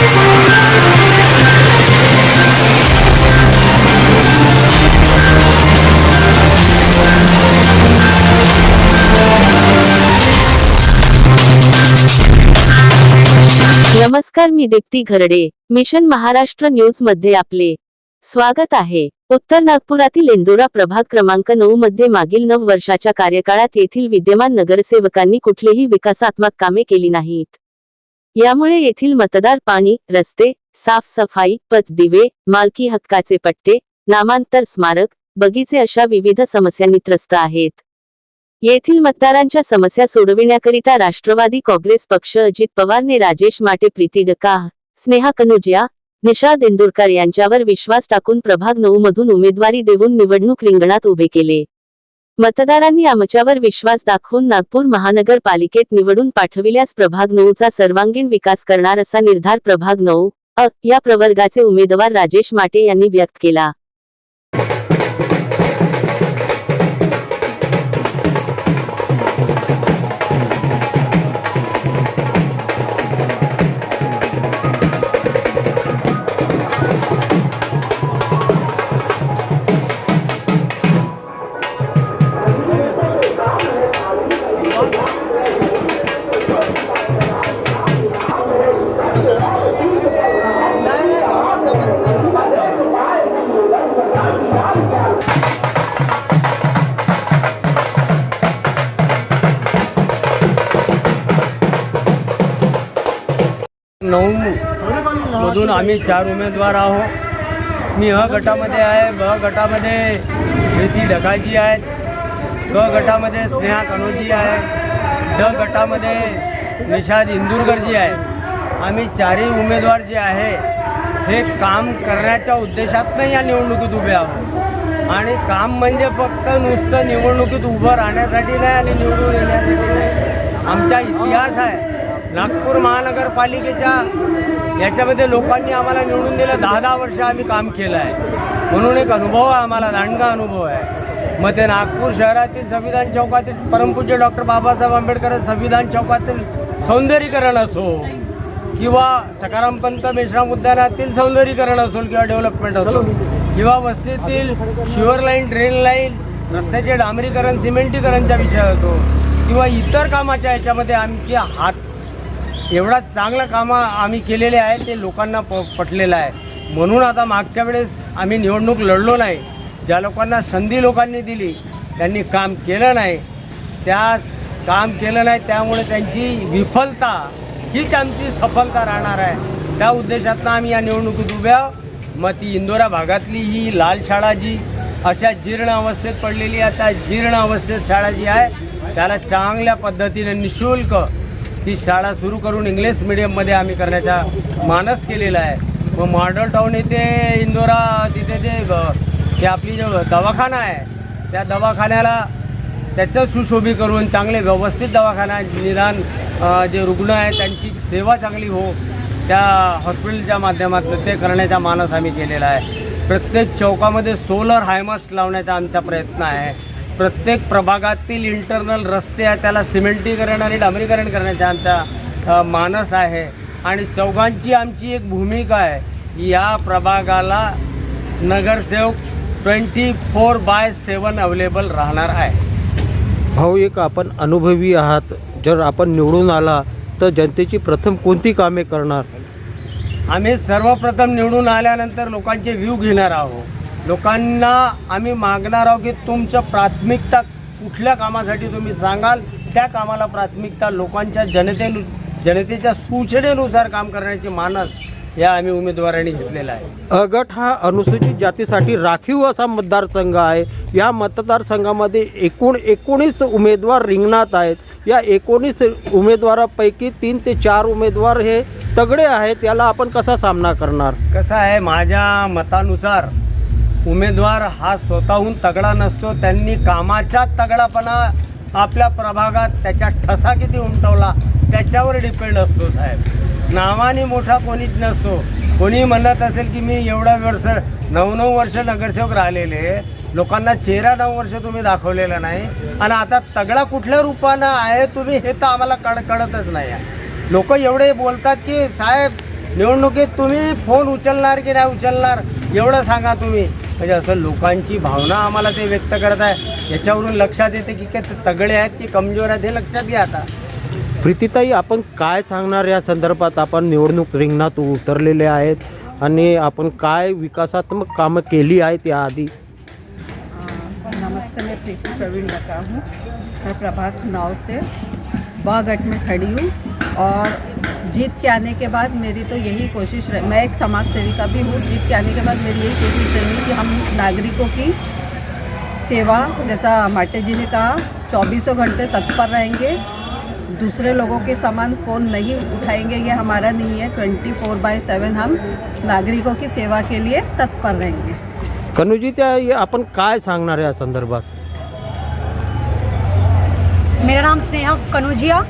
नमस्कार मी दीप्ती घरडे. मिशन महाराष्ट्र न्यूजमध्ये आपले स्वागत आहे. उत्तर नागपुरातील इंदोरा प्रभाग क्रमांक नऊ मध्ये मागील नऊ वर्षाच्या कार्यकाळात येथील विद्यमान नगरसेवकांनी कुठलीही विकासात्मक कामे केली नाहीत. यामुळे येथील मतदार पाणी रस्ते साफसफाई पथ दिवे मालकी हक्काचे पट्टे नामांतर स्मारक बगीचे अशा विविध समस्यांनी त्रस्त आहेत. येथील मतदारांच्या समस्या सोडविण्याकरिता राष्ट्रवादी काँग्रेस पक्ष अजित पवारने राजेश माटे प्रीती डकाह स्नेहा कनुजिया निषाद इंदुरकर यांच्यावर विश्वास टाकून प्रभाग नऊ मधून उमेदवारी देऊन निवडणूक रिंगणात उभे केले. मतदारांनी आमच्यावर विश्वास दाखवून नागपूर महानगरपालिकेत निवडून पाठविल्यास प्रभाग नऊचा सर्वांगीण विकास करणार असा निर्धार प्रभाग नऊ अ या प्रवर्गाचे उमेदवार राजेश माटे यांनी व्यक्त केला. मधून आम्ही चार उमेदवार आहोत. मी ह गटामध्ये आहे ब गटामध्ये प्रीती ढकाजी आहेत ग गटामध्ये स्नेहा कनोजी आहे ड गटामध्ये निषाद इंदूरकरजी आहे. आम्ही चारही उमेदवार जे आहे हे काम करण्याच्या उद्देशातनं या निवडणुकीत उभे आहोत. आणि काम म्हणजे फक्त नुसतं निवडणुकीत उभं राहण्यासाठी नाही आणि निवडून येण्यासाठी नाही. आमचा इतिहास आहे नागपूर महानगरपालिकेच्या याच्यामध्ये लोकांनी आम्हाला निवडून दिलं. दहा दहा वर्ष आम्ही काम केलं आहे. म्हणून एक अनुभव आहे आम्हाला दांडगा अनुभव आहे. मग ते नागपूर शहरातील संविधान चौकातील परमपूज्य डॉक्टर बाबासाहेब आंबेडकर संविधान चौकातील सौंदर्यीकरण असो किंवा सकारामपंत मेश्राम उद्यानातील सौंदर्यीकरण असो किंवा डेव्हलपमेंट असो किंवा वस्तीतील शुअर लाईन ड्रेन लाईन रस्त्याचे डांबरीकरण सिमेंटीकरणचा विषय असो किंवा इतर कामाच्या याच्यामध्ये आमचे हात एवढा चांगलं कामं आम्ही केलेले आहे ते लोकांना प पटलेलं आहे. म्हणून आता मागच्या वेळेस आम्ही निवडणूक लढलो नाही. ज्या लोकांना संधी लोकांनी दिली त्यांनी काम केलं नाही. त्या काम केलं नाही त्यामुळे त्यांची विफलता हीच आमची सफलता राहणार आहे. त्या उद्देशातनं आम्ही या निवडणुकीत उभ्या मग ती इंदोरा भागातली ही लाल शाळा जी अशा जीर्ण अवस्थेत पडलेली आहे त्या जीर्ण अवस्थेत शाळा जी आहे त्याला चांगल्या पद्धतीने निशुल्क ती शाळा सुरू करून इंग्लिश मिडियममध्ये आम्ही करण्याचा मानस केलेला आहे. मग मॉडल टाऊन येथे इंदोरा तिथे ते ग- ते आपली जो दवाखाना आहे त्या दवाखान्याला त्याचं सुशोभी करून चांगले व्यवस्थित दवाखाना निदान जे रुग्ण आहे त्यांची सेवा चांगली हो त्या हॉस्पिटलच्या माध्यमातून ते करण्याचा मानस आम्ही केलेला आहे. प्रत्येक चौकामध्ये सोलर हायमास्ट लावण्याचा आमचा प्रयत्न आहे. प्रत्येक प्रभागातील इंटरनल रस्ते आहे त्याला सिमेंटीकरण आणि डांबरीकरण करण्याचा आमचा मानस आहे. आणि चौघांची आमची एक भूमिका आहे या प्रभागाला नगरसेवक twenty four by seven available राहणार आहे. भाऊ एक आपण अनुभवी आहात. जर आपण निवडून आला तर जनतेची प्रथम कोणती कामे करणार? आम्ही सर्वप्रथम निवडून आल्यानंतर लोकांचे व्ह्यू घेणार आहोत. लोकांना आम्ही मागणार आहोत की तुमचं प्राथमिकता कुठल्या कामासाठी तुम्ही सांगाल? त्या कामाला प्राथमिकता लोकांच्या जनते जनतेच्या सूचनेनुसार काम करण्याची मानस या आम्ही उमेदवारांनी घेतलेला आहे. अ गट हा अनुसूचित जातीसाठी राखीव असा मतदारसंघ आहे. या मतदारसंघामध्ये एकूण एकोणीस उमेदवार रिंगणात आहेत. या एकोणीस उमेदवारापैकी तीन ते चार उमेदवार हे तगडे आहेत. याला आपण कसा सामना करणार? कसं आहे? माझ्या मतानुसार उमेदवार हा स्वतःहून तगडा नसतो त्यांनी कामाच्या तगडापणा आपल्या प्रभागात त्याच्या ठसा किती उमटवला त्याच्यावर डिपेंड असतो साहेब. नावाने मोठा कोणीच नसतो. कोणी म्हणत असेल की मी एवढा वर्ष नऊ नऊ वर्ष नगरसेवक राहिलेले लोकांना चेहरा नऊ वर्ष तुम्ही दाखवलेला नाही आणि आता तगडा कुठल्या रूपानं आहे तुम्ही हे तर आम्हाला कळ कळतच नाही. आहे लोक एवढे बोलतात की साहेब निवडणुकीत तुम्ही फोन उचलणार की नाही उचलणार? एवढं सांगा तुम्ही. म्हणजे असं लोकांची भावना आम्हाला ते व्यक्त करत आहे. याच्यावरून लक्षात येते की काय तगडे आहेत की कमजोर आहेत हे लक्षात घ्या आता. प्रीतीताई आपण काय सांगणार या संदर्भात? आपण निवडणूक रिंगणात उतरलेले आहेत आणि आपण काय विकासात्मक कामं केली आहेत याआधी? नमस्ते मैं प्रीति प्रवीण लता हूँ मैं प्रभात नाव से बागट में खड़ी हूँ. और जीत के आने के बाद मेरी तो यही कोशिश रहे मैं एक समाज सेविका भी हूँ जीत के आने के बाद मेरी यही कोशिश रही कि हम नागरिकों की सेवा जैसा माटे जी ने कहा चौबीसों घंटे तत्पर रहेंगे। दूसरे लोगों के सामान फ़ोन नहीं उठाएँगे ये हमारा नहीं है। ट्वेंटी फोर बाय सेवन हम नागरिकों की सेवा के लिए तत्पर रहेंगे। कनुजी त्या आपण काय सांगणार या संदर्भात? मेरा नाम स्नेहा कनौजिया।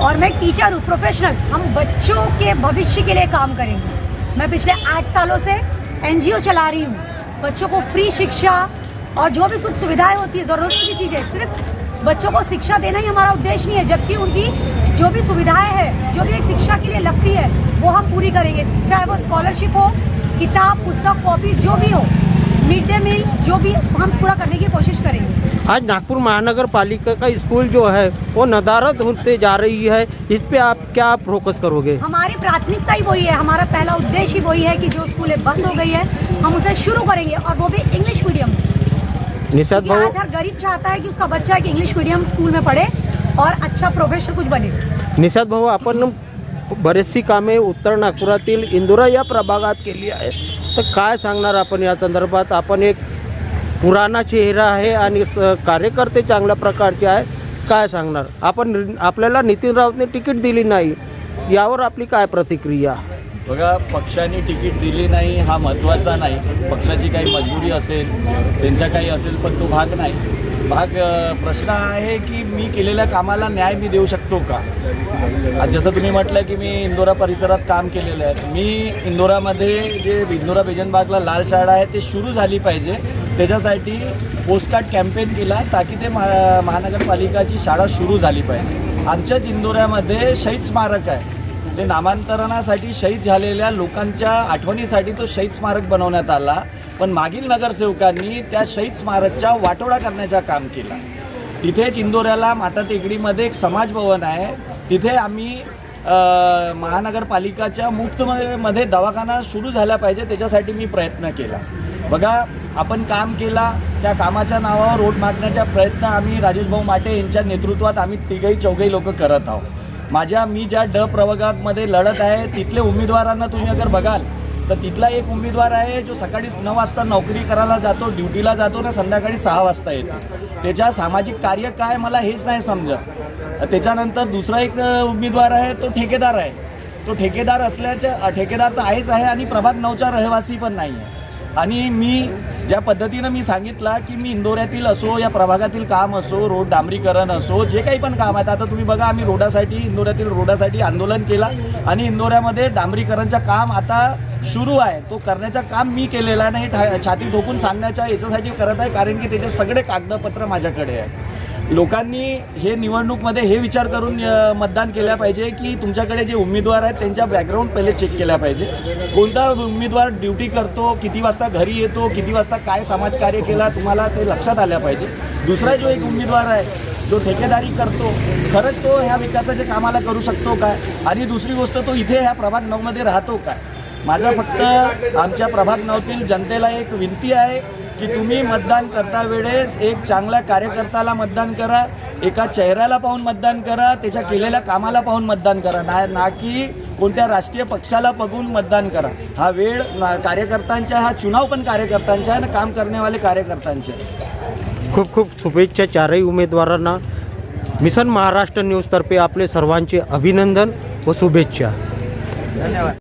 और मैं टीचर हूँ प्रोफेशनल हम बच्चों के भविष्य के लिए काम करेंगे। मैं पिछले आठ सालों से एनजीओ चला रही हूँ। बच्चों को फ्री शिक्षा और जो भी सुख सुविधाएँ होती है, ज़रूरत की चीज़ें, सिर्फ़ बच्चों को शिक्षा देना ही हमारा उद्देश्य नहीं है, जबकि उनकी जो भी सुविधाएँ हैं, जो भी एक शिक्षा के लिए लगती है, वो हम पूरी करेंगे। चाहे वो स्कॉलरशिप हो, किताब, पुस्तक कॉपी जो भी हो। मिड डे मील जो भी हम पूरा करने की कोशिश करेंगे। आज नागपुर महानगर पालिका का स्कूल जो है वो नदारत होते जा रही है। इस पे आप क्या फोकस करोगे? हमारी प्राथमिकता ही वही है हमारा पहला उद्देश्य ही वही है कि जो स्कूलें बंद हो गई है हम उसे शुरू करेंगे और वो भी इंग्लिश मीडियम। निषाद आज हर गरीब चाहता है कि उसका बच्चा एक इंग्लिश मीडियम स्कूल में पढ़े और अच्छा प्रोफेसर कुछ बने। निषाद भाऊ आपण बरेचशी कामे उत्तर नागपुरातील इंदोरा या प्रभागात केली आहे तर काय सांगणार आपण या संदर्भात? आपण एक पुराणा चेहरा आहे आणि स- कार्यकर्ते चांगल्या प्रकारचे आहे. काय सांगणार? आपण आपल्याला नितीन राऊतने तिकीट दिली नाही. यावर आपली काय प्रतिक्रिया? बघा पक्षाने तिकीट दिली नाही हा महत्त्वाचा नाही. पक्षाची काही मजबुरी असेल त्यांच्या काही असेल पण तो भाग नाही. भाग प्रश्न आहे की मी केलेल्या कामाला न्याय मी देऊ शकतो का? आज जसं तुम्ही म्हटलं की मी इंदोरा परिसरात काम केलेलं आहे. मी इंदोरामध्ये जे इंदोरा बेजनबागला लाल शाळा आहे ते सुरू झाली पाहिजे. त्याच्यासाठी पोस्टकार्ड कॅम्पेन केला ताकी ते महा महानगरपालिकाची शाळा सुरू झाली पाहिजे. आमच्याच इंदोऱ्यामध्ये शहीद स्मारक आहे. ते नामांतरणासाठी शहीद झालेल्या लोकांच्या आठवणीसाठी तो शहीद स्मारक बनवण्यात आला. पण मागील नगरसेवकांनी त्या शहीद स्मारकचा वाटोळा करण्याचं काम केला. तिथेच इंदोऱ्याला माता टेकडीमध्ये एक समाज भवन आहे. तिथे आम्ही महानगरपालिकाच्या मुफ्तमध्ये दवाखाना सुरू झाला पाहिजे त्याच्यासाठी मी प्रयत्न केला. बघा आपण काम केला त्या कामाच्या नावावर रोड मागण्याचा प्रयत्न आम्ही राजेश भाऊ माटे यांच्या नेतृत्वात आम्ही तिघही चौघही लोक करत आहोत. माझ्या मी ज्या ड प्रभागामध्ये लढत आहे तिथले उमेदवारांना तुम्ही अगर बघाल तर तिथला एक उमेदवार आहे जो सकाळी नऊ वाजता नोकरी करायला जातो ड्युटीला जातो ना संध्याकाळी सहा वाजता येतो. त्याच्या सामाजिक कार्य काय मला हेच नाही समजत. त्याच्यानंतर दुसरा एक उमेदवार आहे तो ठेकेदार आहे. तो ठेकेदार असल्याच्या ठेकेदार तर आहेच आहे आणि प्रभाग नऊचा रहिवासी पण नाही आहे आणि मी ज्या पद्धतीनं मी सांगितला की मी इंदोऱ्यातील असो या प्रभागातील काम असो रोड डांबरीकरण असो जे काही पण काम आहेत आता तुम्ही बघा आम्ही रोडासाठी इंदोऱ्यातील रोडासाठी आंदोलन केला आणि इंदोऱ्यामध्ये डांबरीकरणचं काम आता सुरू आहे. तो करण्याचं काम मी केलेला नाही ठा- छाती ठोकून सांगण्याच्या याच्यासाठी करत आहे कारण की त्याचे सगळे कागदपत्र माझ्याकडे आहे लोकांनी हे निवडणूकमध्ये हे विचार करून मतदान केल्या पाहिजे की तुमच्याकडे जे उमेदवार आहेत त्यांच्या बॅकग्राऊंड पहिले चेक केल्या पाहिजे. कोणता उमेदवार ड्युटी करतो किती वाजता घरी येतो किती वाजता काय समाजकार्य केला तुम्हाला ते लक्षात आल्या पाहिजे. दुसरा जो एक उमेदवार आहे जो ठेकेदारी करतो खरंच तो ह्या विकासाच्या कामाला करू शकतो काय आणि दुसरी गोष्ट तो इथे ह्या प्रभाग नऊमध्ये राहतो काय माझा फक्त आमच्या प्रभाग नऊतील जनतेला एक विनंती आहे की तुम्ही मतदान करता वेळेस एक चांगल्या कार्यकर्त्याला मतदान करा एका चेहऱ्याला पाहून मतदान करा त्याच्या केलेल्या कामाला पाहून मतदान करा ना ना की कोणत्या राष्ट्रीय पक्षाला बघून मतदान करा. हा वेळ ना- कार्यकर्त्यांचा हा चुनाव पण कार्यकर्त्यांचा आहे आणि काम करण्यावाले कार्यकर्त्यांचे. खूप खूप शुभेच्छा चारही उमेदवारांना. मिशन महाराष्ट्र न्यूजतर्फे आपले सर्वांचे अभिनंदन व शुभेच्छा. धन्यवाद.